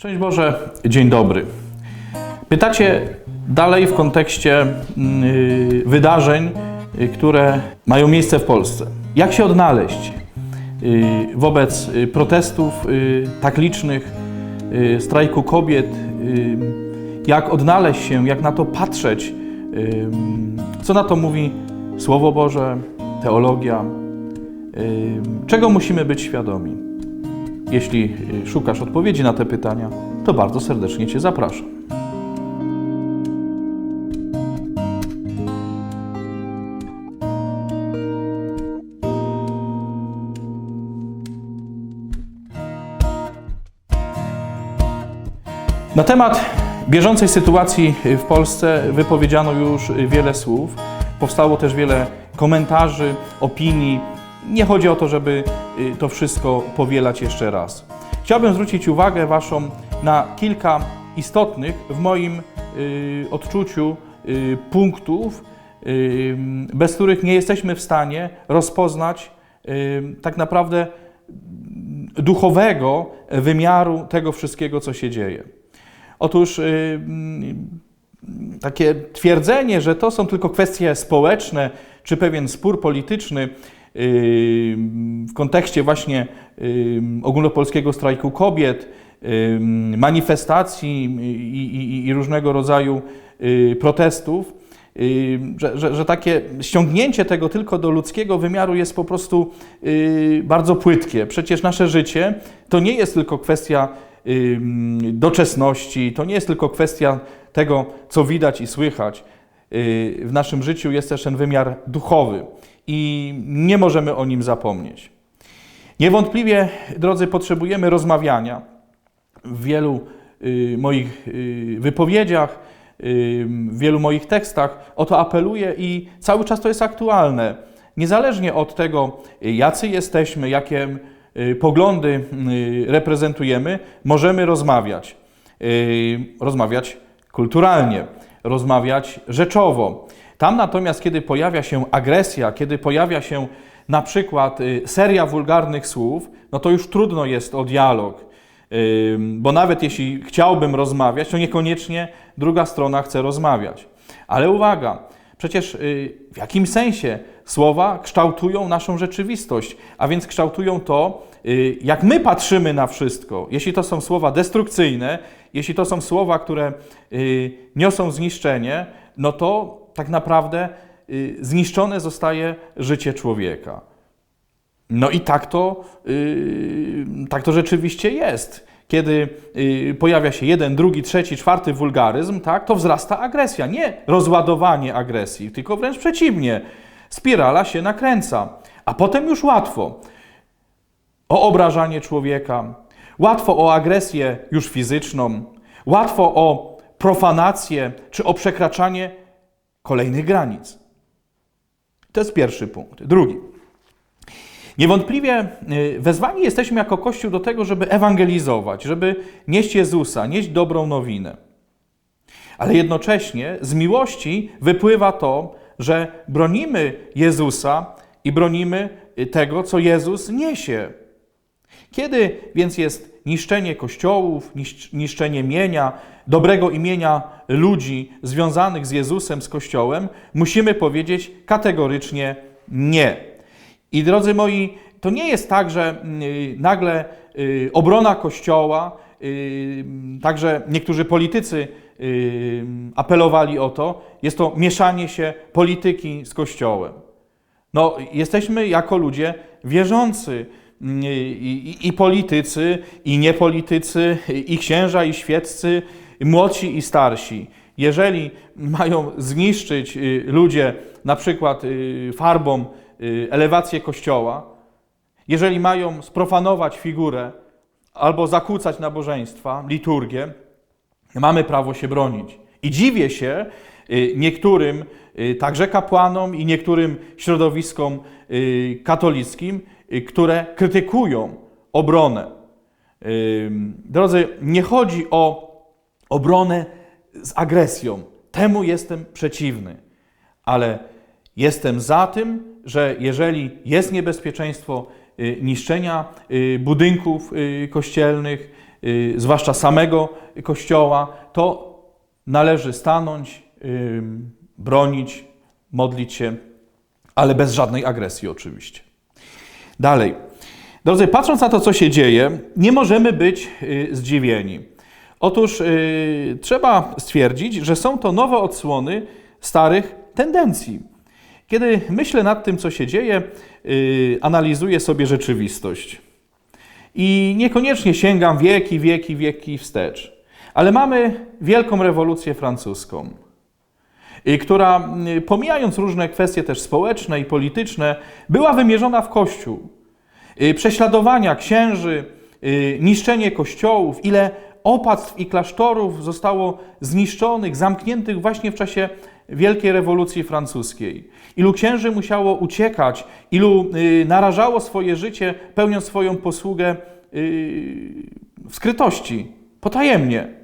Szczęść Boże, dzień dobry. Pytacie dalej w kontekście yy, wydarzeń, yy, które mają miejsce w Polsce. Jak się odnaleźć yy, wobec protestów tak licznych, strajku kobiet? Jak odnaleźć się, jak na to patrzeć? Co na to mówi Słowo Boże, teologia? Czego musimy być świadomi? Jeśli y, szukasz odpowiedzi na te pytania, to bardzo serdecznie Cię zapraszam. Na temat bieżącej sytuacji w Polsce wypowiedziano już wiele słów. Powstało też wiele komentarzy, opinii. Nie chodzi o to, żeby to wszystko powielać jeszcze raz. Chciałbym zwrócić uwagę Waszą na kilka istotnych w moim y, odczuciu y, punktów, y, bez których nie jesteśmy w stanie rozpoznać y, tak naprawdę duchowego wymiaru tego wszystkiego, co się dzieje. Otóż y, mm, takie twierdzenie, że to są tylko kwestie społeczne czy pewien spór polityczny w kontekście właśnie ogólnopolskiego strajku kobiet, manifestacji i, i, i różnego rodzaju yy, protestów, że, że, że takie ściągnięcie tego tylko do ludzkiego wymiaru jest po prostu yy, bardzo płytkie. Przecież nasze życie to nie jest tylko kwestia doczesności, to nie jest tylko kwestia tego, co widać i słychać. Yy, W naszym życiu jest też ten wymiar duchowy i nie możemy o nim zapomnieć. Niewątpliwie, drodzy, potrzebujemy rozmawiania. W wielu y, moich y, wypowiedziach, y, w wielu moich tekstach o to apeluję i cały czas to jest aktualne. Niezależnie od tego, jacy jesteśmy, jakie y, poglądy y, reprezentujemy, możemy rozmawiać. Y, Rozmawiać kulturalnie, rozmawiać rzeczowo. Tam natomiast, kiedy pojawia się agresja, kiedy pojawia się na przykład y, seria wulgarnych słów, no to już trudno jest o dialog. Bo nawet jeśli chciałbym rozmawiać, to niekoniecznie druga strona chce rozmawiać. Ale uwaga, przecież y, w jakim sensie słowa kształtują naszą rzeczywistość, a więc kształtują to, y, jak my patrzymy na wszystko. Jeśli to są słowa destrukcyjne, jeśli to są słowa, które niosą zniszczenie, no to tak naprawdę y, zniszczone zostaje życie człowieka. No i tak to, yy, tak to rzeczywiście jest. Kiedy yy, pojawia się jeden, drugi, trzeci, czwarty wulgaryzm, tak, to wzrasta agresja. Nie rozładowanie agresji, tylko wręcz przeciwnie. Spirala się nakręca. A potem już łatwo o obrażanie człowieka, łatwo o agresję już fizyczną, łatwo o profanację czy o przekraczanie kolejnych granic. To jest pierwszy punkt. Drugi. Niewątpliwie y, wezwani jesteśmy jako Kościół do tego, żeby ewangelizować, żeby nieść Jezusa, nieść dobrą nowinę. Ale jednocześnie z miłości wypływa to, że bronimy Jezusa i bronimy tego, co Jezus niesie. Kiedy więc jest niszczenie kościołów, niszcz- niszczenie mienia, dobrego imienia ludzi związanych z Jezusem, z Kościołem, musimy powiedzieć kategorycznie nie. I drodzy moi, to nie jest tak, że y, nagle y, obrona Kościoła, y, także niektórzy politycy y, apelowali o to, jest to mieszanie się polityki z Kościołem. No, jesteśmy jako ludzie wierzący. I, i, I politycy, i niepolitycy, i księża, i świeccy, młodsi i starsi. Jeżeli mają zniszczyć y, ludzie na przykład y, farbą y, elewację kościoła, jeżeli mają sprofanować figurę albo zakłócać nabożeństwa, liturgię, mamy prawo się bronić. I dziwię się niektórym, także kapłanom i niektórym środowiskom katolickim, które krytykują obronę. Drodzy, nie chodzi o obronę z agresją. Temu jestem przeciwny. Ale jestem za tym, że jeżeli jest niebezpieczeństwo y, niszczenia y, budynków y, kościelnych, zwłaszcza samego Kościoła, to należy stanąć, bronić, modlić się, ale bez żadnej agresji oczywiście. Dalej. Drodzy, patrząc na to, co się dzieje, nie możemy być y, zdziwieni. Otóż y, trzeba stwierdzić, że są to nowe odsłony starych tendencji. Kiedy myślę nad tym, co się dzieje, y, analizuję sobie rzeczywistość. I niekoniecznie sięgam wieki, wieki, wieki wstecz. Ale mamy wielką rewolucję francuską, która, y, pomijając różne kwestie też społeczne i polityczne, była wymierzona w Kościół. Y, Prześladowania księży, y, niszczenie kościołów, ile opactw i klasztorów zostało zniszczonych, zamkniętych właśnie w czasie Wielkiej Rewolucji Francuskiej. Ilu księży musiało uciekać, ilu y, narażało swoje życie, pełniąc swoją posługę y, w skrytości, potajemnie.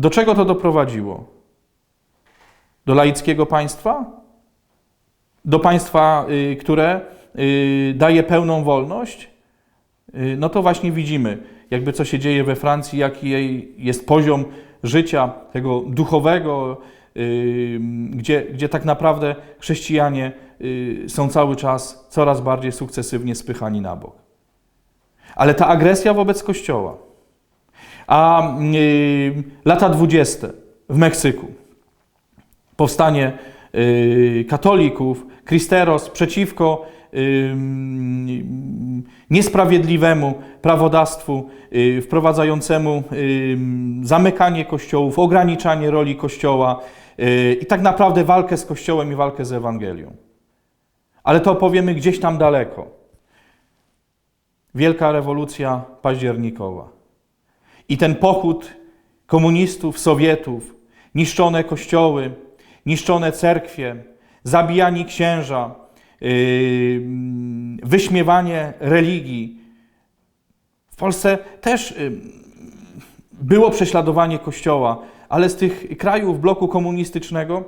Do czego to doprowadziło? Do laickiego państwa? Do państwa, y, które y, daje pełną wolność? Y, No to właśnie widzimy, jakby co się dzieje we Francji, jaki jest poziom życia tego duchowego, gdzie, gdzie tak naprawdę chrześcijanie są cały czas coraz bardziej sukcesywnie spychani na bok. Ale ta agresja wobec Kościoła. A y, lata dwudzieste w Meksyku. Powstanie y, katolików, Kristeros przeciwko y, niesprawiedliwemu prawodawstwu wprowadzającemu y, zamykanie kościołów, ograniczanie roli kościoła i tak naprawdę walkę z kościołem i walkę z Ewangelią. Ale to opowiemy gdzieś tam daleko. Wielka rewolucja październikowa. I ten pochód komunistów, Sowietów, niszczone kościoły, niszczone cerkwie, zabijani księża, yy, wyśmiewanie religii. W Polsce też yy, było prześladowanie kościoła, ale z tych krajów bloku komunistycznego,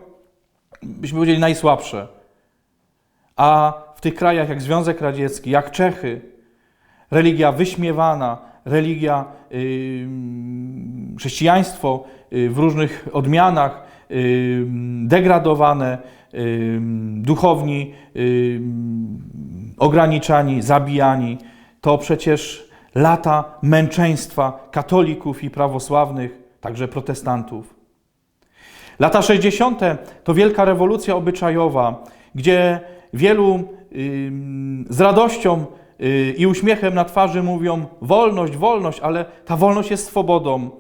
byśmy powiedzieli, najsłabsze. A w tych krajach jak Związek Radziecki, jak Czechy, religia wyśmiewana, religia, yy, chrześcijaństwo yy, w różnych odmianach, yy, degradowane, duchowni ograniczani, zabijani. To przecież lata męczeństwa katolików i prawosławnych, także protestantów. Lata 60. to wielka rewolucja obyczajowa, gdzie wielu z radością i uśmiechem na twarzy mówią wolność, wolność, ale ta wolność jest swobodą.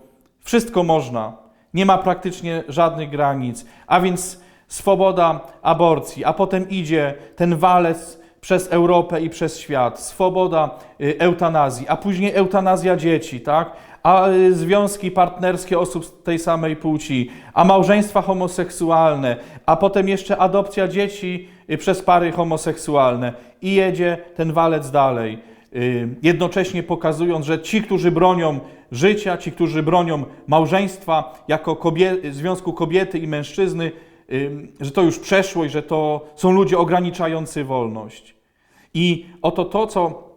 Wszystko można. Nie ma praktycznie żadnych granic. A więc swoboda aborcji, a potem idzie ten walec przez Europę i przez świat. Swoboda y, eutanazji, a później eutanazja dzieci, tak? a y, związki partnerskie osób tej samej płci, a małżeństwa homoseksualne, a potem jeszcze adopcja dzieci y, przez pary homoseksualne. I jedzie ten walec dalej, y, jednocześnie pokazując, że ci, którzy bronią życia, ci, którzy bronią małżeństwa jako związku kobiety i mężczyzny, y, że to już przeszłość, że to są ludzie ograniczający wolność. I oto to, co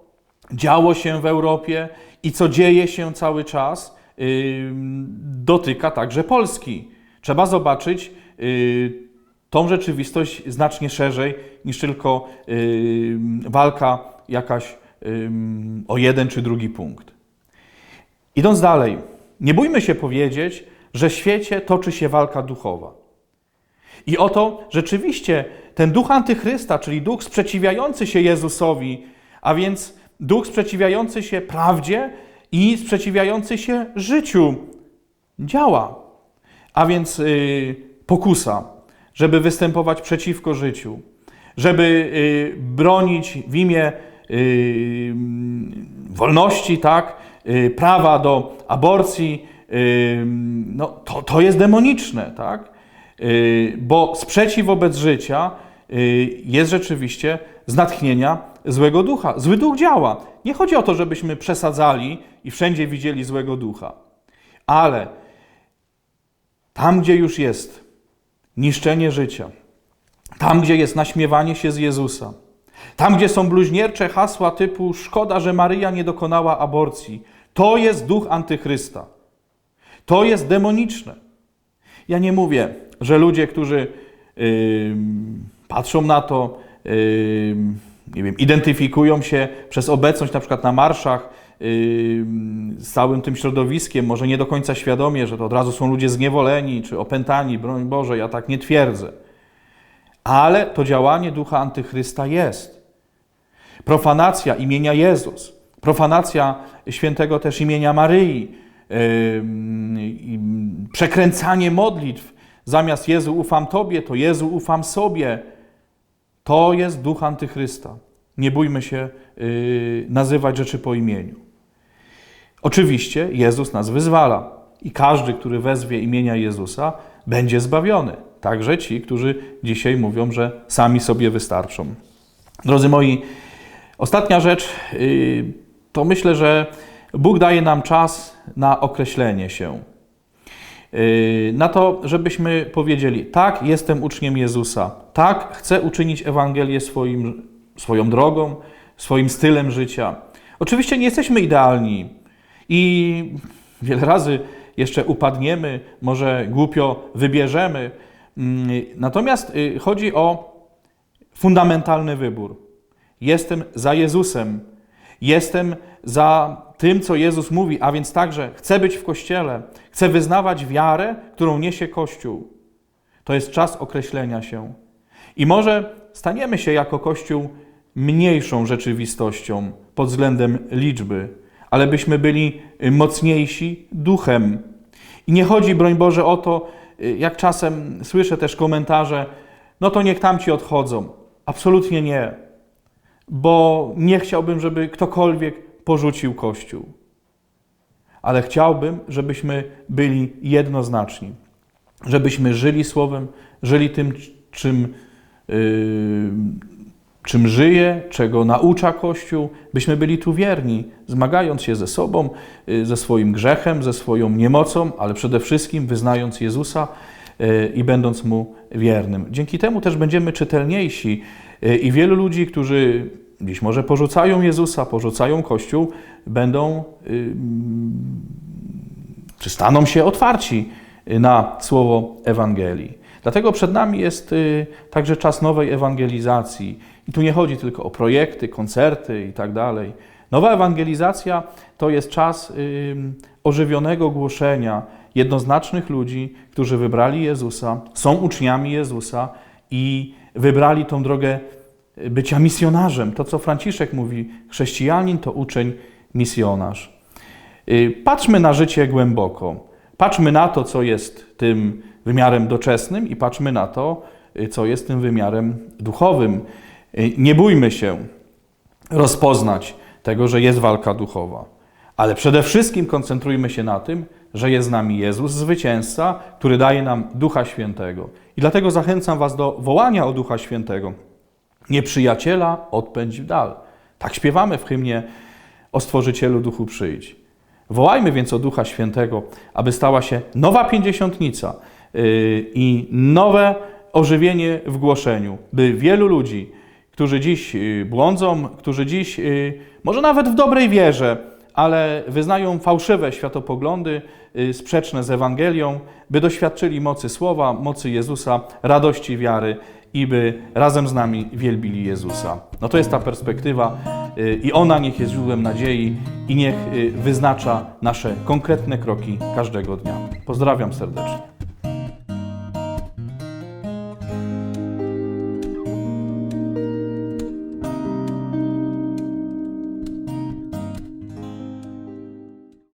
działo się w Europie i co dzieje się cały czas, dotyka także Polski. Trzeba zobaczyć tą rzeczywistość znacznie szerzej niż tylko yy, walka jakaś yy, o jeden czy drugi punkt. Idąc dalej, nie bójmy się powiedzieć, że w świecie toczy się walka duchowa. I oto rzeczywiście ten duch antychrysta, czyli duch sprzeciwiający się Jezusowi, a więc duch sprzeciwiający się prawdzie i sprzeciwiający się życiu, działa. A więc yy, pokusa, żeby występować przeciwko życiu, żeby yy, bronić w imię yy, wolności, tak, yy, prawa do aborcji, yy, no, to, to jest demoniczne, tak? Bo sprzeciw wobec życia jest rzeczywiście z natchnienia złego ducha. Zły duch działa. Nie chodzi o to, żebyśmy przesadzali i wszędzie widzieli złego ducha, ale tam, gdzie już jest niszczenie życia, tam, gdzie jest naśmiewanie się z Jezusa, Tam, gdzie są bluźniercze hasła typu szkoda, że Maryja nie dokonała aborcji, to jest duch antychrysta. To jest demoniczne. Ja nie mówię, że ludzie, którzy yy, patrzą na to, yy, nie wiem, identyfikują się przez obecność na przykład na marszach z całym tym środowiskiem, może nie do końca świadomie, że to od razu są ludzie zniewoleni czy opętani, broń Boże, ja tak nie twierdzę. Ale to działanie ducha antychrysta jest. Profanacja imienia Jezus, profanacja świętego też imienia Maryi, przekręcanie modlitw. Zamiast Jezu ufam Tobie, to Jezu ufam sobie. To jest duch antychrysta. Nie bójmy się yy, nazywać rzeczy po imieniu. Oczywiście Jezus nas wyzwala i każdy, który wezwie imienia Jezusa, będzie zbawiony. Także ci, którzy dzisiaj mówią, że sami sobie wystarczą. Drodzy moi, ostatnia rzecz yy, to myślę, że Bóg daje nam czas na określenie się. Yy, na to, żebyśmy powiedzieli: Tak, jestem uczniem Jezusa. Tak, chcę uczynić Ewangelię swoim, swoją drogą, swoim stylem życia. Oczywiście nie jesteśmy idealni i wiele razy jeszcze upadniemy, może głupio wybierzemy. Mm, natomiast y, chodzi o fundamentalny wybór. Jestem za Jezusem. Jestem za tym, co Jezus mówi, a więc także chcę być w Kościele, chcę wyznawać wiarę, którą niesie Kościół. To jest czas określenia się. I może staniemy się jako Kościół mniejszą rzeczywistością pod względem liczby, ale byśmy byli mocniejsi duchem. I nie chodzi, broń Boże, o to, jak czasem słyszę też komentarze, no to niech tamci odchodzą. Absolutnie nie, bo nie chciałbym, żeby ktokolwiek porzucił Kościół. Ale chciałbym, żebyśmy byli jednoznaczni, żebyśmy żyli Słowem, żyli tym, czym, yy, czym żyje, czego naucza Kościół, byśmy byli tu wierni, zmagając się ze sobą, yy, ze swoim grzechem, ze swoją niemocą, ale przede wszystkim wyznając Jezusa yy, i będąc Mu wiernym. Dzięki temu też będziemy czytelniejsi yy, i wielu ludzi, którzy dziś może porzucają Jezusa, porzucają Kościół, będą czy staną się otwarci na słowo Ewangelii. Dlatego przed nami jest y, także czas nowej ewangelizacji. I tu nie chodzi tylko o projekty, koncerty i tak dalej. Nowa ewangelizacja to jest czas ożywionego głoszenia jednoznacznych ludzi, którzy wybrali Jezusa, są uczniami Jezusa i wybrali tą drogę bycia misjonarzem. To, co Franciszek mówi, chrześcijanin to uczeń, misjonarz. Y, patrzmy na życie głęboko. Patrzmy na to, co jest tym wymiarem doczesnym i patrzmy na to, y, co jest tym wymiarem duchowym. Y, nie bójmy się rozpoznać tego, że jest walka duchowa. Ale przede wszystkim koncentrujmy się na tym, że jest z nami Jezus, zwycięzca, który daje nam Ducha Świętego. I dlatego zachęcam Was do wołania o Ducha Świętego. Nieprzyjaciela odpędź w dal. Tak śpiewamy w hymnie o Stworzycielu Duchu przyjdź. Wołajmy więc o Ducha Świętego, aby stała się nowa pięćdziesiątnica i nowe ożywienie w głoszeniu, by wielu ludzi, którzy dziś yy, błądzą, którzy dziś, yy, może nawet w dobrej wierze, ale wyznają fałszywe światopoglądy sprzeczne z Ewangelią, by doświadczyli mocy Słowa, mocy Jezusa, radości wiary i by razem z nami wielbili Jezusa. No to jest ta perspektywa y, i ona niech jest źródłem nadziei i niech y, wyznacza nasze konkretne kroki każdego dnia. Pozdrawiam serdecznie.